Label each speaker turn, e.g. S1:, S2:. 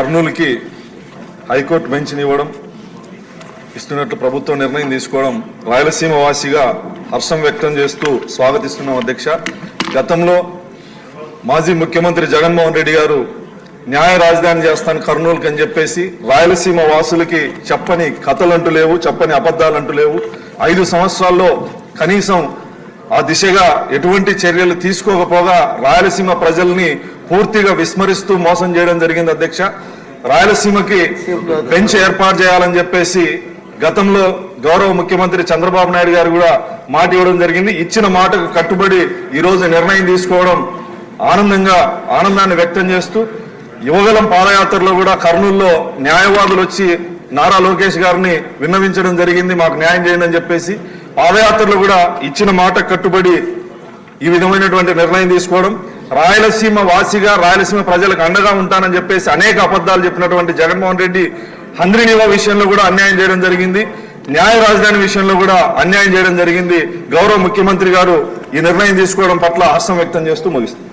S1: కర్నూలుకి హైకోర్టు బెంచ్ని ఇవ్వడం ఇస్తున్నట్లు ప్రభుత్వం నిర్ణయం తీసుకోవడం రాయలసీమ వాసిగా హర్షం వ్యక్తం చేస్తూ స్వాగతిస్తున్నాం అధ్యక్ష. గతంలో మాజీ ముఖ్యమంత్రి జగన్మోహన్ రెడ్డి గారు న్యాయ రాజధాని చేస్తాను కర్నూలుకి అని చెప్పేసి రాయలసీమ వాసులకి చెప్పని కథలంటూ లేవు చెప్పని అబద్ధాలంటూ లేవు. ఐదు సంవత్సరాల్లో కనీసం ఆ దిశగా ఎటువంటి చర్యలు తీసుకోకపోగా రాయలసీమ ప్రజల్ని పూర్తిగా విస్మరిస్తూ మోసం చేయడం జరిగింది అధ్యక్ష. రాయలసీమకి బెంచ్ ఏర్పాటు చేయాలని చెప్పేసి గతంలో గౌరవ ముఖ్యమంత్రి చంద్రబాబు నాయుడు గారు కూడా మాట ఇవ్వడం జరిగింది. ఇచ్చిన మాటకు కట్టుబడి ఈ రోజు నిర్ణయం తీసుకోవడం ఆనందంగా ఆనందాన్ని వ్యక్తం చేస్తూ యువగలం పాదయాత్రలో కూడా కర్నూలులో న్యాయవాదులు వచ్చి నారా లోకేష్ గారిని విన్నవించడం జరిగింది. మాకు న్యాయం చేయండి అని చెప్పేసి పాదయాత్రలో కూడా ఇచ్చిన మాట కట్టుబడి ఈ విధమైనటువంటి నిర్ణయం తీసుకోవడం రాయలసీమ వాసిగా రాయలసీమ ప్రజలకు అండగా ఉంటానని చెప్పేసి అనేక అబద్ధాలు చెప్పినటువంటి జగన్మోహన్ రెడ్డి హంద్రినివా విషయంలో కూడా అన్యాయం చేయడం జరిగింది. న్యాయ రాజధాని విషయంలో కూడా అన్యాయం చేయడం జరిగింది. గౌరవ ముఖ్యమంత్రి గారు ఈ నిర్ణయం తీసుకోవడం పట్ల హర్షం వ్యక్తం చేస్తూ ముగిస్తుంది